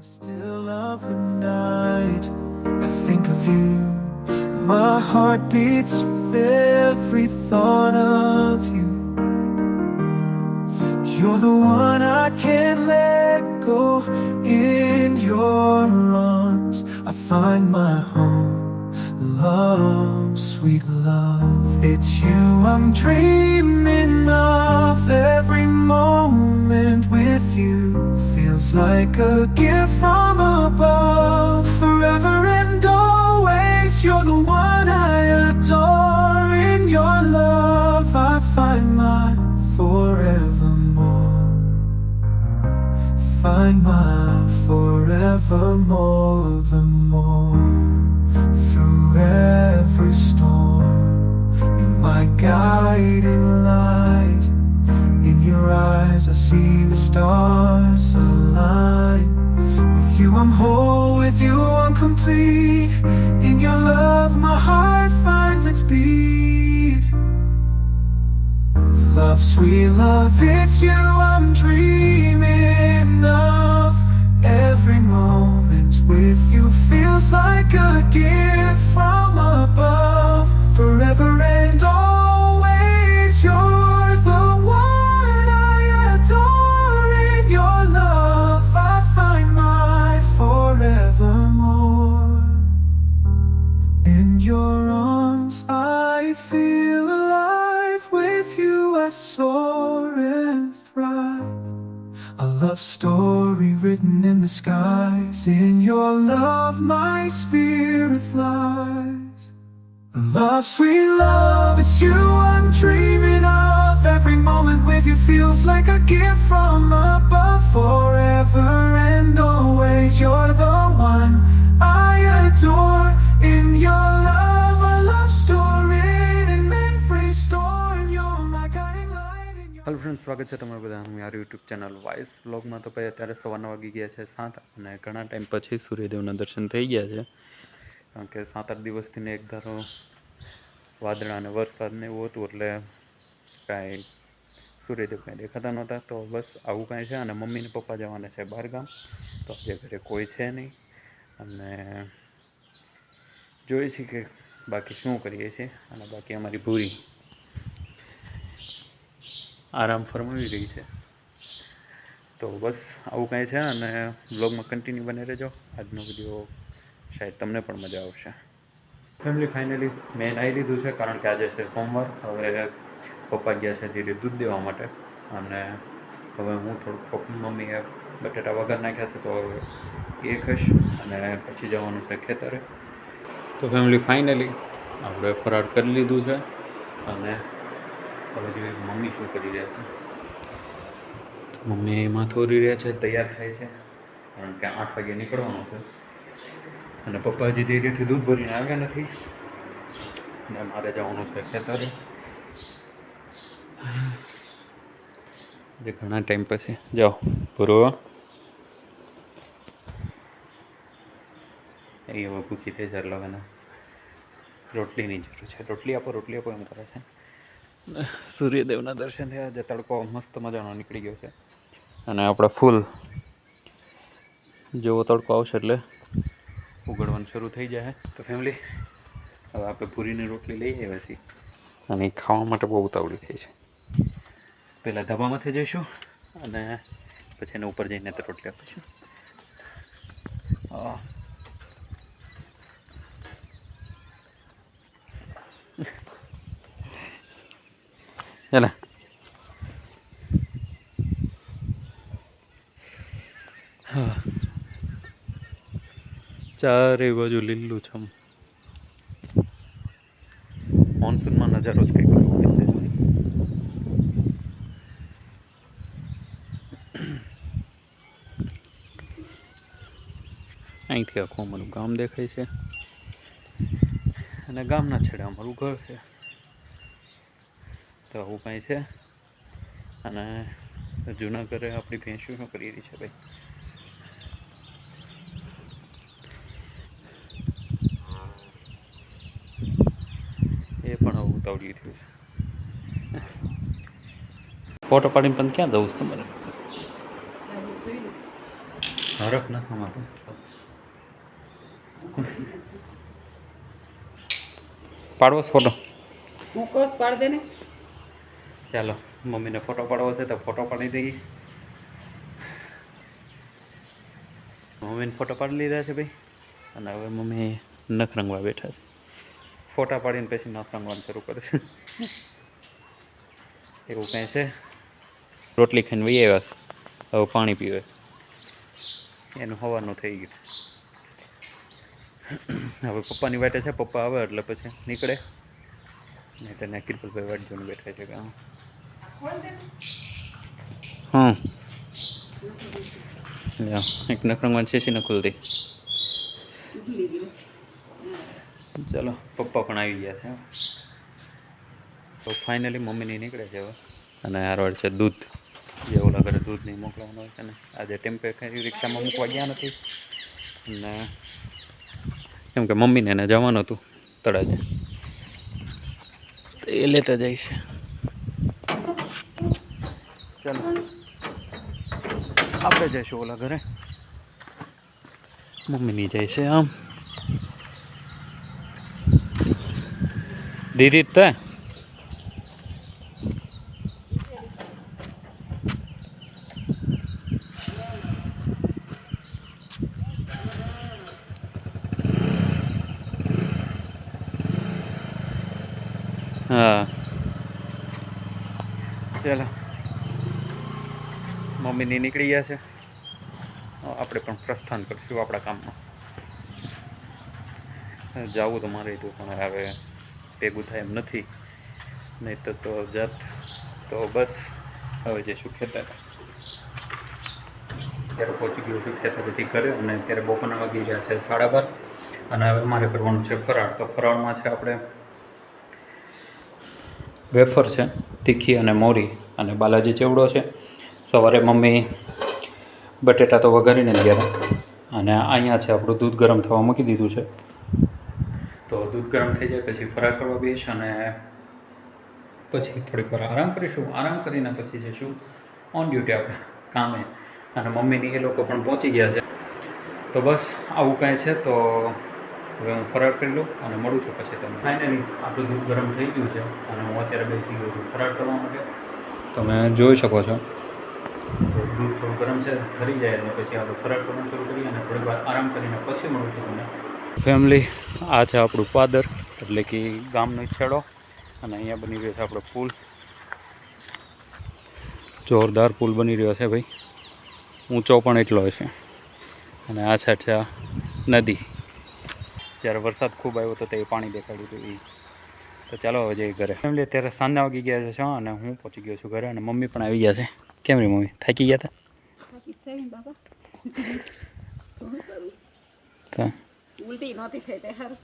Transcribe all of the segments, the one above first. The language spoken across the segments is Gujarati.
Still of the night, I think of you. My heart beats with every thought of you. You're the one I can't let go. In your arms, I find my home. Love, sweet love, it's you I'm dreaming of. Every moment with you feels like a gift from above. Forever and always, you're the one I adore. In your love, I find my forevermore. Find my forevermore, the more through every storm. You're my guiding light. I see the stars align. With you, I'm whole. With you, I'm complete. In your love, my heart finds its beat. Love, sweet love, it's you I'm dreaming skies. In your love, my spirit flies. Love, sweet love, it's you I'm dreaming of. Every moment with you feels like a gift from above. Forever and always, you're the one I adore. Friend સ્વાગત છે તમારું બધાનું. મારી યુટ્યુબ ચેનલ વાઇસ વ્લોગમાં તો ભાઈ, અત્યારે સવારના વાગી ગયા છે સાત અને ઘણા ટાઈમ પછી સૂર્યદેવના દર્શન થઈ ગયા છે. કારણ કે સાત આઠ દિવસથી ને એક ધારો વાદળા અને વરસાદ ને એવું હતું એટલે કાંઈ સૂર્યદેવ કાંઈ દેખાતા નહોતા. તો બસ આવું કાંઈ છે અને મમ્મી ને પપ્પા જવાના છે બહાર ગામ. તો આજે ઘરે કોઈ છે નહીં. અને જોઈએ છીએ કે બાકી શું કરીએ છીએ. અને બાકી અમારી ભૂરી. આરામ ફરમાવી રહી છે. તો બસ આવું કાંઈ છે અને બ્લોગમાં કન્ટિન્યુ બને રહેજો. આજનો વીડિયો શાયદ તમને પણ મજા આવશે. ફેમિલી ફાઇનલી મેં નાહી લીધું છે કારણ કે આજે છે સોમવાર. હવે પપ્પા ગયા છે ધીરે દૂધ દેવા માટે. અને હવે હું થોડુંક મમ્મીએ બટેટા વગર નાખ્યા છે તો હવે એ ખાઈશ અને પછી જવાનું છે ખેતરે. તો ફેમિલી ફાઇનલી આપણે ફરાર કરી લીધું છે. અને હવે જોઈએ મમ્મી શું કરી રહ્યા છે? મમ્મી માથું ઓરી રહ્યા છે તૈયાર થાય છે. કારણ કે આઠ વાગે નીકળવાનું છે. અને પપ્પા હજી ધીરેથી દૂધ ભરીને આવ્યા નથી. ને મારે જવાનું છે ખેતરે. જે ઘણા ટાઈમ પછી. જાઓ પૂરો એ હવે પૂછી થઈ ચાર લગાના રોટલીની જરૂર છે. રોટલી આપો રોટલી આપો એમ કરે છે. સૂર્યદેવના દર્શન થયા જે તડકો મસ્ત મજાનો નીકળી ગયો છે. અને આપણે ફૂલ જેવો તડકો આવશે એટલે ઉગડવાનું શરૂ થઈ જાય તો ફેમિલી હવે આપણે પૂરીની રોટલી લઈ આવ્યા છીએ અને ખાવા માટે બહુ ઉતાવળી થઈ છે. પહેલાં ધાબામાંથી જઈશું અને પછી એને ઉપર જઈને રોટલી આપીશું. ચાલે હા ચારે બાજુ લીલું છમ મોન્સૂનમાં નજારો જ કંઈક. અહીંથી આખું અમારું ગામ દેખાય છે. અને ગામના છેડે અમારું ઘર છે. તો આવું કાંઈ છે. અને જૂના ઘરે આપણી ભેંસું શું કરી રહી છે ભાઈ? એ પણ હવે ઉતાવળી રહ્યું છે. ફોટો પાડીને પણ ક્યાં જવું છે તમારે? હરખ ના માટે. પાડવો ફોટો? ફોટો મૂકોસ પાડ દે ને? ચાલો, મમ્મીને ફોટો પાડવો છે તો ફોટો પાડી દઈએ. મમ્મીને ફોટો પાડી લીધા છે ભાઈ? અને હવે મમ્મી નખ રંગવા બેઠા છે. ફોટા પાડીને પછી નખ રંગવાનું શરૂ કરે એવું કંઈ છે? રોટલી ખાઈને વહી આવ્યા છે. હવે પાણી પીવે. એનું હવાનું થઈ ગયું. હવે પપ્પાની વાટે છે, પપ્પા આવે એટલે પછી નીકળે. ને કિરપલભાઈ વાટ જોઈને બેઠા છે કે હા એક નખરંગમાં શેષી ન ખુલતી ચલો પપ્પા પણ આવી ગયા છે તો ફાઇનલી મમ્મીની નીકળે છે હવે અને હારવાર છે દૂધ જે ઓલા ઘરે દૂધ નહીં મોકલવાનું હોય છે ને આજે ટેમ્પે કઈ રિક્ષામાં મૂકવા ગયા નથી અને કેમ કે મમ્મીને એને જવાનું હતું તળાજે એ લેતા જાય છે. ચાલો. આપણે જઈશું ઓલા ઘરે. મમ્મીની જાય છે આમ. દીદી તે? હા. ચાલો. મમ્મીની નીકળી ગયા છે. આપણે પણ પ્રસ્થાન કરીશું આપણા કામમાં. જવું તો મારે તો પણ હવે ભેગું થાય એમ નથી. નહીં તો તો જાત. તો બસ, હવે જઈશું ખેતર. ત્યારે પહોંચી ગયું છું ખેતરેથી ઘરે અને અત્યારે બપોરના વાગી ગયા છે સાડા બાર. અને હવે મારે કરવાનું છે ફરાળ. તો ફરાળમાં છે આપણે વેફર છે, તીખી અને મોરી અને બાલાજી ચેવડો છે. સવારે મમ્મી બટેટા તો વઘારીને ગયા. અને અહીંયા છે, આપણું દૂધ ગરમ થવા મૂકી દીધું છે. તો દૂધ ગરમ થઈ જાય, પછી ફરાર કરવા બેસ અને પછી થોડીક વાર આરામ કરીશું. આરામ કરીને પછી જઈશું ઓન ડ્યુટી આપણે, કામે. અને મમ્મીની એ લોકો પણ પહોંચી ગયા છે. તો બસ આવું કાંઈ છે, તો હવે હું ફરાર કરી લઉં અને મળું છું પછી તમને. ફાઇનલી આપણું દૂધ ગરમ થઈ ગયું છે અને હું અત્યારે બેસી ગયો છું ફરાર કરવા માટે. તમે જોઈ શકો છો. તો દૂધ થોડું ગરમ છે ફરી જાય અને પછી આપણે ફરાર કરવાનું શરૂ કરીએ અને થોડીક વાર આરામ કરીને પછી મળું છું તમને. ફેમિલી આ છે આપણું પાદર એટલે કે ગામનો છેડો. અને અહીંયા બની રહ્યો છે આપણો પુલ. જોરદાર પુલ બની રહ્યો છે ભાઈ. ઊંચો પણ એટલો છે. અને આ સાઈડ છે આ નદી. જ્યારે વરસાદ ખૂબ આવ્યો હતો તે પાણી દેખાડ્યું હતું એ તો ચાલો હવે જઈએ ઘરે. ફેમિલી અત્યારે સાંજના વાગી ગયા છે અને હું પહોંચી ગયો છું ઘરે અને મમ્મી પણ આવી ગયા છે. કેમ રે મમ્મી? થાકી ગયા હતા ઉલટી નહોતી થઈ તે હારું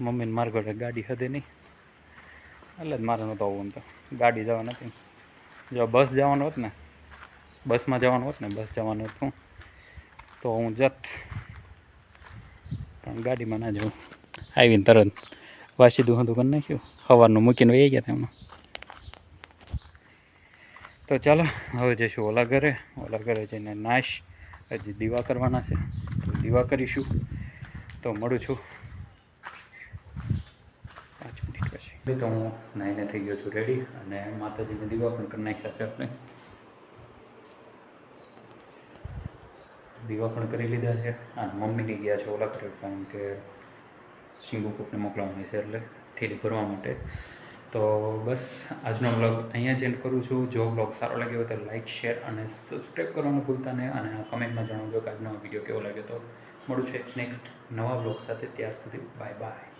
મમ્મીને મારા ઘરે ગાડી હદે નહીં. એટલે જ મારે નહોતો આવવું તો. ગાડી જવા નથી. જો બસ જવાનું હોત ને બસમાં જવાનું હોત ને બસ જવાનું હતું તો હું જત પણ ગાડીમાં ના જવું આવીને તરત વાસી દું હતું કરી નાખ્યું. સવારનું મૂકીને વહી ગયા તેમાં તો ચાલો, હવે જઈશું ઓલા ઘરે. ઓલા ઘરે જઈને નાશ. હજી દીવા કરવાના છે. તો દીવા કરીશું. તો મળું છું. પાંચ મિનિટ પછી. તો હું નાઈને થઈ ગયો છું રેડી અને માતાજીને દીવા પણ કરી નાખ્યા છે આપણે. દીવા પણ કરી લીધા છે. અને મમ્મીની ગયા છે ઓલા કરે કારણ કે શીંગુ કૂપને મોકલવાની છે એટલે ઠેલી ભરવા માટે. તો બસ આજનો બ્લોગ અહીંયા જ એન્ડ કરું છું. જો બ્લોગ સારો લાગ્યો તો લાઇક શેર અને સબસ્ક્રાઈબ કરવાનું ભૂલતા નહીં. અને કમેન્ટમાં જણાવજો કે આજનો વીડિયો કેવો લાગ્યો તો. મળું છે નેક્સ્ટ નવા બ્લોગ સાથે. ત્યાં સુધી બાય બાય